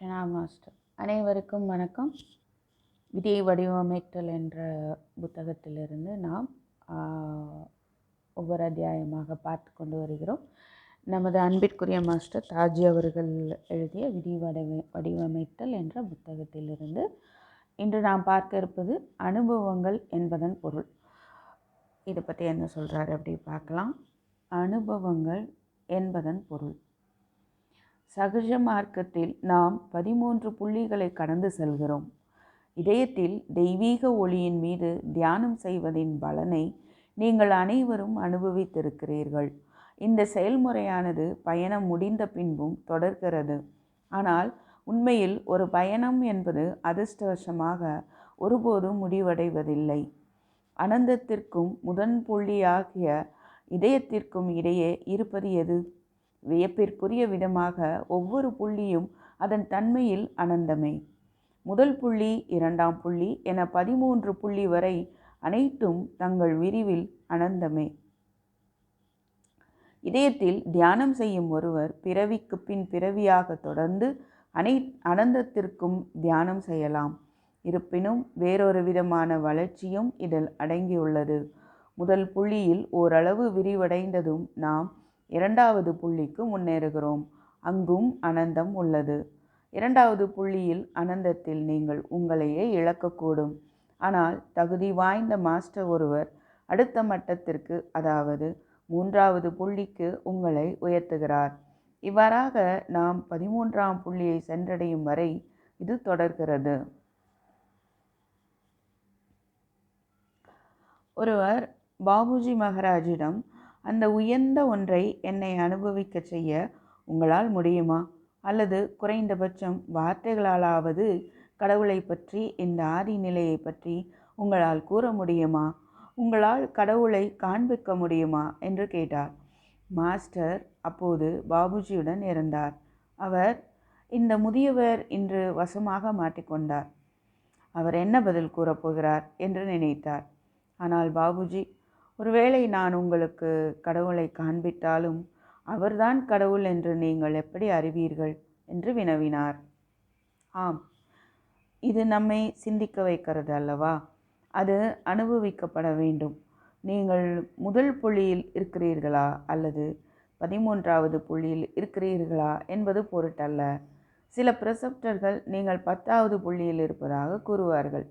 ஷனா master அனைவருக்கும் வணக்கம். விதி வடிவமைத்தல் என்ற புத்தகத்திலிருந்து நாம் ஒவ்வொரு அத்தியாயமாக பார்த்து கொண்டு வருகிறோம். நமது அன்பிற்குரிய மாஸ்டர் தாஜி அவர்கள் எழுதிய விதி வடிவ வடிவமைத்தல் என்ற புத்தகத்திலிருந்து இன்று நாம் பார்க்க இருப்பது அனுபவங்கள் என்பதன் பொருள். இதை பற்றி என்ன சொல்கிறாரு அப்படி பார்க்கலாம். அனுபவங்கள் என்பதன் பொருள். சகஜ மார்க்கத்தில் நாம் பதிமூன்று புள்ளிகளை கடந்து செல்கிறோம். இதயத்தில் தெய்வீக ஒளியின் மீது தியானம் செய்வதின் பலனை நீங்கள் அனைவரும் அனுபவித்திருக்கிறீர்கள். இந்த செயல்முறையானது பயணம் முடிந்த பின்பும் தொடர்கிறது. ஆனால் உண்மையில் ஒரு பயணம் என்பது அதிர்ஷ்டவசமாக ஒருபோதும் முடிவடைவதில்லை. அனந்தத்திற்கும் முதன் புள்ளியாகிய இதயத்திற்கும் இடையே இருப்பது எது? வியப்பிற்குரிய விதமாக ஒவ்வொரு புள்ளியும் அதன் தன்மையில் அனந்தமே. முதல் புள்ளி இரண்டாம் புள்ளி என பதிமூன்று புள்ளி வரை அனைத்தும் தங்கள் விரிவில் அனந்தமே. இதயத்தில் தியானம் செய்யும் ஒருவர் பிறவிக்கு பின் பிறவியாக தொடர்ந்து அனை அனந்தத்திற்கும் தியானம் செய்யலாம். இருப்பினும் வேறொரு விதமான வளர்ச்சியும் இதில் அடங்கியுள்ளது. முதல் புள்ளியில் ஓரளவு விரிவடைந்ததும் நாம் இரண்டாவது புள்ளிக்கு முன்னேறுகிறோம். அங்கும் அனந்தம் உள்ளது. இரண்டாவது புள்ளியில் அனந்தத்தில் நீங்கள் உங்களையே இழக்கக்கூடும். ஆனால் தகுதி வாய்ந்த மாஸ்டர் ஒருவர் அடுத்த மட்டத்திற்கு அதாவது மூன்றாவது புள்ளிக்கு உங்களை உயர்த்துகிறார். இவ்வாறாக நாம் பதிமூன்றாம் புள்ளியை சென்றடையும் வரை இது தொடர்கிறது. ஒருவர் பாபுஜி மகாராஜிடம் அந்த உயர்ந்த ஒன்றை என்னை அனுபவிக்க செய்ய உங்களால் முடியுமா? அல்லது குறைந்தபட்சம் வார்த்தைகளாலாவது கடவுளை பற்றி இந்த ஆதி நிலையை பற்றி உங்களால் கூற முடியுமா? உங்களால் கடவுளை காண்பிக்க முடியுமா? என்று கேட்டார். மாஸ்டர் அப்போது பாபுஜியுடன் இருந்தார். அவர் இந்த முதியவர் இன்று வசமாக மாட்டிக்கொண்டார் அவர் என்ன பதில் கூறப்போகிறார் என்று நினைத்தார். ஆனால் பாபுஜி ஒருவேளை நான் உங்களுக்கு கடவுளை காண்பித்தாலும் அவர்தான் கடவுள் என்று நீங்கள் எப்படி அறிவீர்கள் என்று வினவினார். ஆம் இது நம்மை சிந்திக்க வைக்கிறது அல்லவா? அது அனுபவிக்கப்பட வேண்டும். நீங்கள் முதல் புள்ளியில் இருக்கிறீர்களா அல்லது பதிமூன்றாவது புள்ளியில் இருக்கிறீர்களா என்பது பொருட்டல்ல. சில பிரசப்டர்கள் நீங்கள் பத்தாவது புள்ளியில் இருப்பதாக கூறுவார்கள்.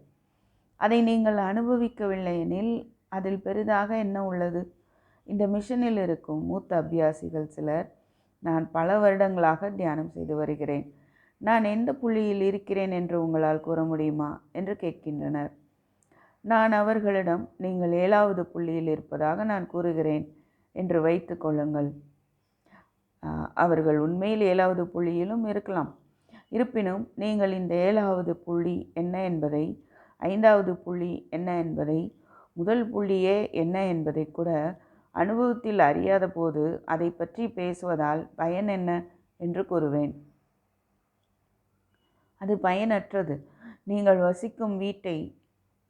அதை நீங்கள் அனுபவிக்கவில்லை எனில் அதில் பெரிதாக என்ன உள்ளது? இந்த மிஷனில் இருக்கும் மூத்த அபியாசிகள் சிலர் நான் பல வருடங்களாக தியானம் செய்து வருகிறேன். நான் எந்த புள்ளியில் இருக்கிறேன் என்று உங்களால் கூற முடியுமா? என்று கேட்கின்றனர். நான் அவர்களிடம் நீங்கள் ஏழாவது புள்ளியில் இருப்பதாக நான் கூறுகிறேன் என்று வைத்து கொள்ளுங்கள். அவர்கள் உண்மையில் ஏழாவது புள்ளியிலும் இருக்கலாம். இருப்பினும் நீங்கள் இந்த ஏழாவது புள்ளி என்ன என்பதை ஐந்தாவது புள்ளி என்ன என்பதை முதல் புள்ளியே என்ன என்பதை கூட அனுபவத்தில் அறியாத போது அதை பற்றி பேசுவதால் பயன் என்ன என்று கூறுவேன். அது பயனற்றது. நீங்கள் வசிக்கும் வீட்டை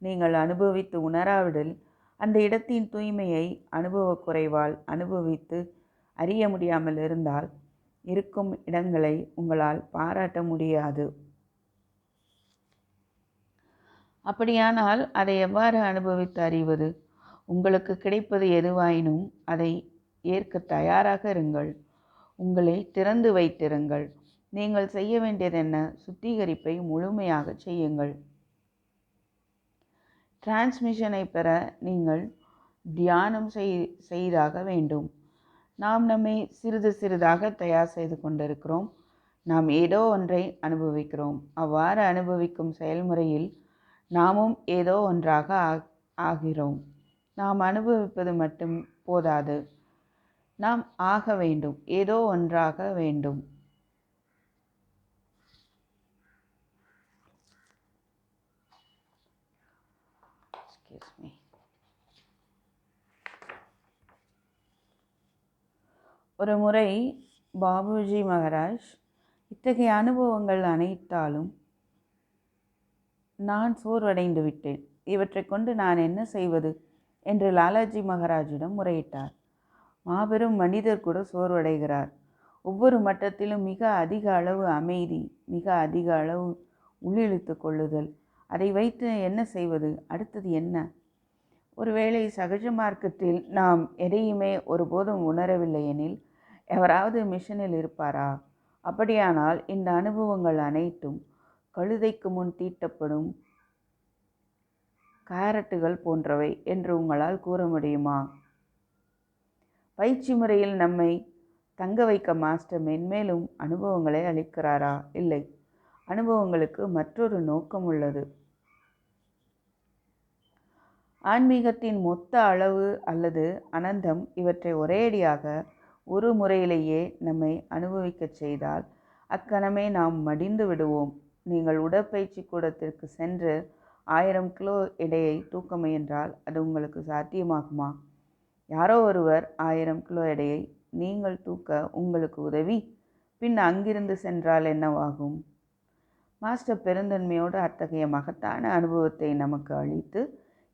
நீங்கள் அனுபவித்து உணராவிடில் அந்த இடத்தின் தூய்மையை அனுபவக் குறைவால் அனுபவித்து அறிய முடியாமல் இருந்தால் இருக்கும் இடங்களை உங்களால் பாராட்ட முடியாது. அப்படியானால் அதை எவ்வாறு அனுபவித்து அறிவது? உங்களுக்கு கிடைப்பது எதுவாயினும் அதை ஏற்க தயாராக இருங்கள். உங்களை திறந்து வைத்திருங்கள். நீங்கள் செய்ய வேண்டியதென்ன? சுத்திகரிப்பை முழுமையாக செய்யுங்கள். டிரான்ஸ்மிஷனை பெற நீங்கள் தியானம் செய் செய்தாக வேண்டும். நாம் நம்மை சிறிது சிறிதாக தயார் செய்து கொண்டிருக்கிறோம். நாம் ஏதோ ஒன்றை அனுபவிக்கிறோம். அவ்வாறு அனுபவிக்கும் செயல்முறையில் நாமும் ஏதோ ஒன்றாக ஆ- ஆகிறோம். நாம் அனுபவிப்பது மட்டும் போதாது. நாம் ஆக வேண்டும். ஏதோ ஒன்றாக வேண்டும். ஒரு முறை பாபுஜி மகாராஜ் இத்தகைய அனுபவங்கள் அனைத்தாலும் நான் சோர்வடைந்து விட்டேன். இவற்றை கொண்டு நான் என்ன செய்வது? என்று லாலாஜி மகாராஜிடம் முறையிட்டார். மாபெரும் மனிதர் கூட சோர்வடைகிறார். ஒவ்வொரு மட்டத்திலும் மிக அதிக அளவு அமைதி மிக அதிக அளவு உள்ளிழுத்து கொள்ளுதல். அதை வைத்து என்ன செய்வது? அடுத்தது என்ன? ஒருவேளை சகஜ மார்க்கத்தில் நாம் எதையுமே ஒருபோதும் உணரவில்லை எனில் எவராவது மிஷனில் இருப்பாரா? அப்படியானால் இந்த அனுபவங்கள் அனைத்தும் கழுதைக்கு முன் தீட்டப்படும் கேரட்டுகள் போன்றவை என்று உங்களால் கூற முடியுமா? பயிற்சி முறையில் நம்மை தங்க வைக்க மாஸ்டர் மென்மேலும் அனுபவங்களை அளிக்கிறாரா? இல்லை. அனுபவங்களுக்கு மற்றொரு நோக்கம் உள்ளது. ஆன்மீகத்தின் மொத்த அளவு அல்லது அனந்தம் இவற்றை ஒரேடியாக ஒரு முறையிலேயே நம்மை அனுபவிக்கச் செய்தால் அக்கணமே நாம் மடிந்து விடுவோம். நீங்கள் உடற்பயிற்சி கூடத்திற்கு சென்று ஆயிரம் கிலோ எடையை தூக்க முயன்றால் அது உங்களுக்கு சாத்தியமாகுமா? யாரோ ஒருவர் ஆயிரம் கிலோ எடையை நீங்கள் தூக்க உங்களுக்கு உதவி பின் அங்கிருந்து சென்றால் என்னவாகும்? மாஸ்டர் பெருந்தன்மையோடு அத்தகைய மகத்தான அனுபவத்தை நமக்கு அளித்து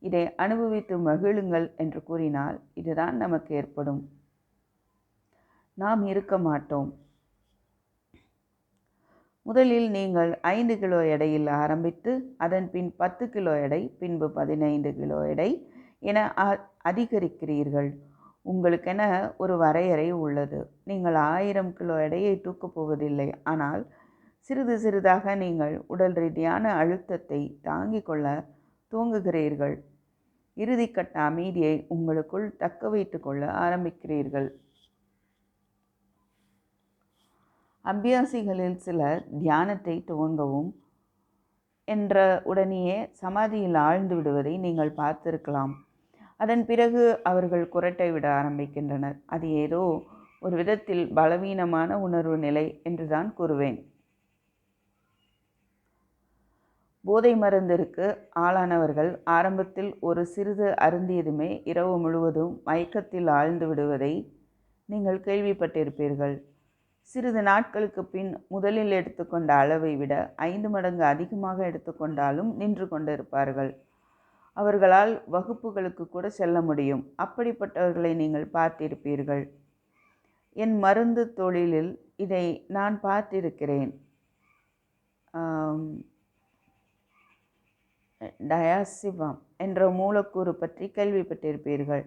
இதை அனுபவித்து மகிழுங்கள் என்று கூறினால் இதுதான் நமக்கு ஏற்படும். நாம் இருக்க மாட்டோம். முதலில் நீங்கள் ஐந்து கிலோ எடையில் ஆரம்பித்து அதன் பின் பத்து கிலோ எடை பின்பு பதினைந்து கிலோ எடை என அதிகரிக்கிறீர்கள். உங்களுக்கென ஒரு வரையறை உள்ளது. நீங்கள் ஆயிரம் கிலோ எடையை தூக்கப் போவதில்லை. ஆனால் சிறிது சிறிதாக நீங்கள் உடல் ரீதியான அழுத்தத்தை தாங்கிக் கொள்ள துவங்குகிறீர்கள். இறுதிக்கட்ட அமைதியை உங்களுக்குள் தக்க வைத்து கொள்ள ஆரம்பிக்கிறீர்கள். அபியாசிகளில் சிலர் தியானத்தை துவங்கவும் என்ற உடனேயே சமாதியில் ஆழ்ந்து விடுவதை நீங்கள் பார்த்திருக்கலாம். அதன் பிறகு அவர்கள் குரட்டை விட ஆரம்பிக்கின்றனர். அது ஏதோ ஒரு விதத்தில் பலவீனமான உணர்வு நிலை என்றுதான் கூறுவேன். போதை மருந்திற்கு ஆளானவர்கள் ஆரம்பத்தில் ஒரு சிறிது அருந்தியதுமே இரவு முழுவதும் மயக்கத்தில் ஆழ்ந்து விடுவதை நீங்கள் கேள்விப்பட்டிருப்பீர்கள். சிறிது நாட்களுக்கு பின் முதலில் எடுத்துக்கொண்ட அளவை விட ஐந்து மடங்கு அதிகமாக எடுத்துக்கொண்டாலும் நின்று கொண்டிருப்பார்கள். அவர்களால் வகுப்புகளுக்கு கூட செல்ல முடியும். அப்படிப்பட்டவர்களை நீங்கள் பார்த்திருப்பீர்கள். என் மருந்து தொழிலில் இதை நான் பார்த்திருக்கிறேன். டயாசிபம் என்ற மூலக்கூறு பற்றி கேள்விப்பட்டிருப்பீர்கள்.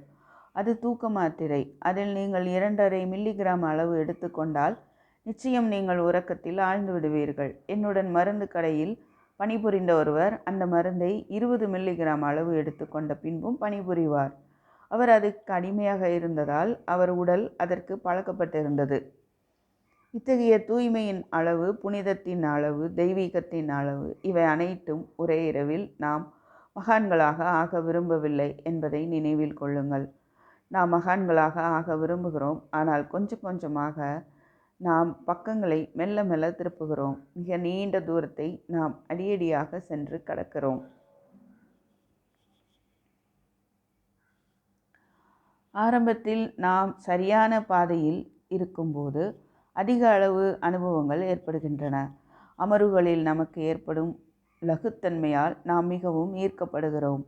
அது தூக்க மாத்திரை அதில் நீங்கள் இரண்டரை மில்லிகிராம் அளவு எடுத்துக்கொண்டால் நிச்சயம் நீங்கள் உறக்கத்தில் ஆழ்ந்து விடுவீர்கள். என்னுடன் மருந்து கடையில் பணிபுரிந்த ஒருவர் அந்த மருந்தை இருபது மில்லிகிராம் அளவு எடுத்துக்கொண்ட பின்பும் பணிபுரிவார். அவர் அதுக்கு அடிமையாக இருந்ததால் அவர் உடல் அதற்கு பழக்கப்பட்டிருந்தது. இத்தகைய தூய்மையின் அளவு புனிதத்தின் அளவு தெய்வீகத்தின் அளவு இவை அனைத்தும் ஒரே இரவில் நாம் மகான்களாக ஆக விரும்பவில்லை என்பதை நினைவில் கொள்ளுங்கள். நாம் மகான்களாக ஆக விரும்புகிறோம். ஆனால் கொஞ்சம் கொஞ்சமாக நாம் பக்கங்களை மெல்ல மெல்ல திருப்புகிறோம். மிக நீண்ட தூரத்தை நாம் அடியடியாக சென்று கடக்கிறோம். ஆரம்பத்தில் நாம் சரியான பாதையில் இருக்கும்போது அதிக அளவு அனுபவங்கள் ஏற்படுகின்றன. அமர்வுகளில் நமக்கு ஏற்படும் லகுத்தன்மையால் நாம் மிகவும் ஈர்க்கப்படுகிறோம்.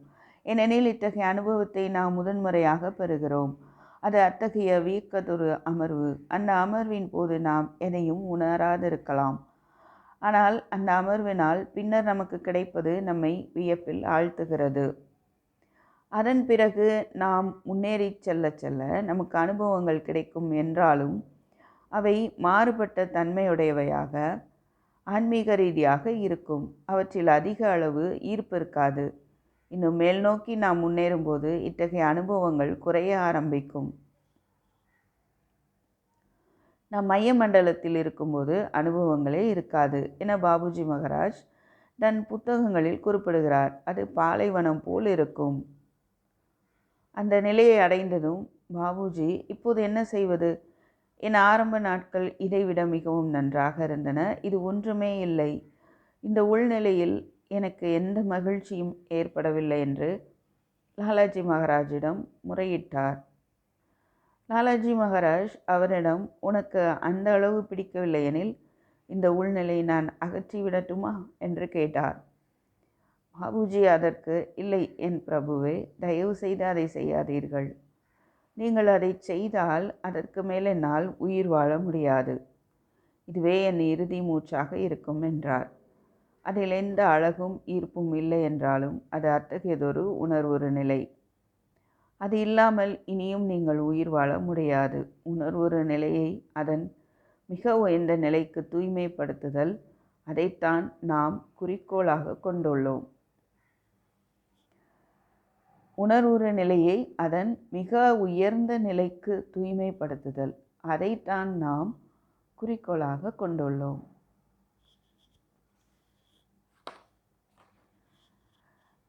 ஏனெனில் இத்தகைய அனுபவத்தை நாம் முதன்முறையாக பெறுகிறோம். அது அத்தகைய வியக்கதொரு அமர்வு. அந்த அமர்வின் போது நாம் எதையும் உணராதிருக்கலாம். ஆனால் அந்த அமர்வினால் பின்னர் நமக்கு கிடைப்பது நம்மை வியப்பில் ஆழ்த்துகிறது. அதன் பிறகு நாம் முன்னேறி செல்ல செல்ல நமக்கு அனுபவங்கள் கிடைக்கும் என்றாலும் அவை மாறுபட்ட தன்மையுடையவையாக ஆன்மீக ரீதியாக இருக்கும். அவற்றில் அதிக அளவு ஈர்ப்பு இருக்காது. இன்னும் மேல் நோக்கி நாம் முன்னேறும்போது இத்தகைய அனுபவங்கள் குறைய ஆரம்பிக்கும். நாம் மைய மண்டலத்தில் இருக்கும்போது அனுபவங்களே இருக்காது என பாபுஜி மகராஜ் தன் புத்தகங்களில் குறிப்பிடுகிறார். அது பாலைவனம் போல் இருக்கும். அந்த நிலையை அடைந்ததும் பாபுஜி இப்போது என்ன செய்வது என் ஆரம்ப நாட்கள் இதைவிட மிகவும் நன்றாக இருந்தன. இது ஒன்றுமே இல்லை. இந்த உள்நிலையில் எனக்கு எந்த மகிழ்ச்சியும் ஏற்படவில்லை என்று லாலாஜி மகாராஜிடம் முறையிட்டார். லாலாஜி மகாராஜ் அவரிடம் உனக்கு அந்த அளவு பிடிக்கவில்லை எனில் இந்த உள்நிலையை நான் அகற்றிவிடட்டுமா என்று கேட்டார். பாபுஜி அதற்கு இல்லை என் பிரபுவே தயவு செய்து அதை செய்யாதீர்கள். நீங்கள் அதை செய்தால் அதற்கு மேல் என்னால் உயிர் வாழ முடியாது. இதுவே என் இறுதி மூச்சாக இருக்கும் என்றார். அதில் எந்த அழகும் ஈர்ப்பும் இல்லை என்றாலும் அது அத்தகையதொரு உணர்வு நிலை. அது இல்லாமல் இனியும் நீங்கள் உயிர் வாழ முடியாது. உணர்வொரு நிலையை அதன் மிக உயர்ந்த நிலைக்கு தூய்மைப்படுத்துதல் அதைத்தான் நாம் குறிக்கோளாக கொண்டுள்ளோம். உணர்வு நிலையை அதன் மிக உயர்ந்த நிலைக்கு தூய்மைப்படுத்துதல் அதைத்தான் நாம் குறிக்கோளாக கொண்டுள்ளோம்.